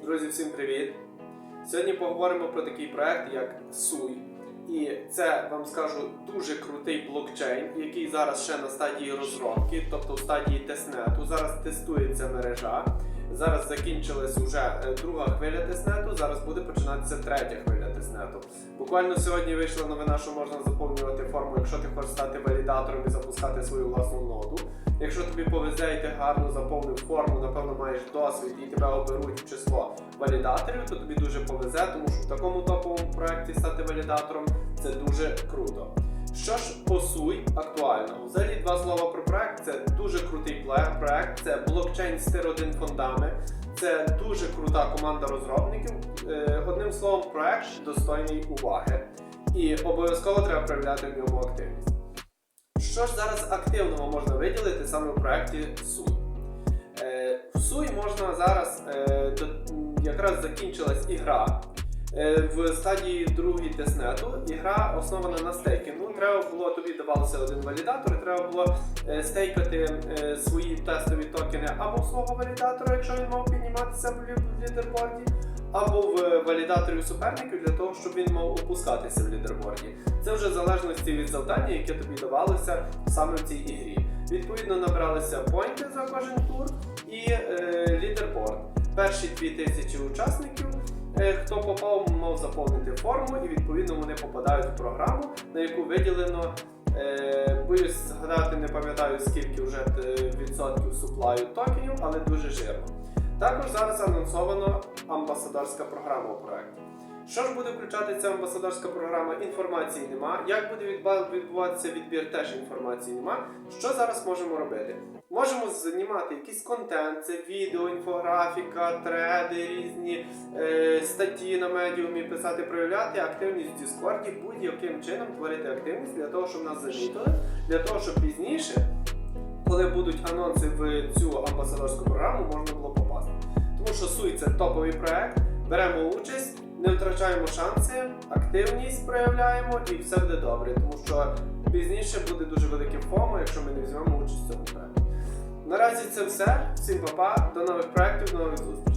Друзі, всім привіт! Сьогодні поговоримо про такий проект, як SUI. І це вам скажу дуже крутий блокчейн, який зараз ще на стадії розробки, тобто в стадії тестнету. Зараз тестується мережа. Зараз закінчилась вже е, друга хвиля тестнету. Зараз буде починатися третя хвиля тестнету. Буквально сьогодні вийшла новина, що можна заповнювати форму, якщо ти хочеш стати валідатором і запускати свою власну ноду. Якщо тобі повезе і ти гарно заповнив форму, напевно маєш досвід і тебе оберуть в число валідаторів, то тобі дуже повезе, тому що в такому топовому проєкті стати валідатором це дуже круто. Що ж по суй актуального? Взагалі два слова про проект. Це дуже крутий проект, це блокчейн з тир 1 фондами. Це дуже крута команда розробників. Е, Одним словом, проект достойний уваги. І обов'язково треба проявляти в ньому активність. Що ж зараз активного можна виділити саме в проєкті SUI? Е, в SUI можна зараз е, якраз закінчилась ігра. Е, в стадії другій тестнету ігра основана на стейкінгу. Треба було тобі давалося один валідатор, треба було стейкати свої тестові токени або свого валідатора, якщо він мав підніматися в лідерборді, або в валідаторів суперників для того, щоб він мав опускатися в лідерборді. Це вже в залежності від завдання, яке тобі давалося саме в цій ігрі. Відповідно, набралися поінти за кожен тур і е, лідерборд. Перші 2000 учасників, е, хто попав, мав заповнити форму, і відповідно вони попадають в програму, на яку виділено. Е, боюсь згадати, не пам'ятаю скільки вже е, відсотків суплаю токенів, але дуже жирно. Також зараз анонсовано амбасадорська програма у проєкті. Що ж буде включати ця амбасадорська програма? Інформації нема. Як буде відбуватися відбір, теж інформації нема. Що зараз можемо робити? Можемо знімати якийсь контент, це відео, інфографіка, треди, різні е, статті на медіумі, писати, проявляти активність в Діскорді, будь-яким чином творити активність для того, щоб нас замітили, для того, щоб пізніше, коли будуть анонси в цю амбасадорську програму, можна було що топовий проект, беремо участь, не втрачаємо шанси, активність проявляємо і все буде добре, тому що пізніше буде дуже велике фомо, якщо ми не візьмемо участь в цьому проекті. Наразі це все. Всім па-па, до нових проєктів, до нових зустрічей.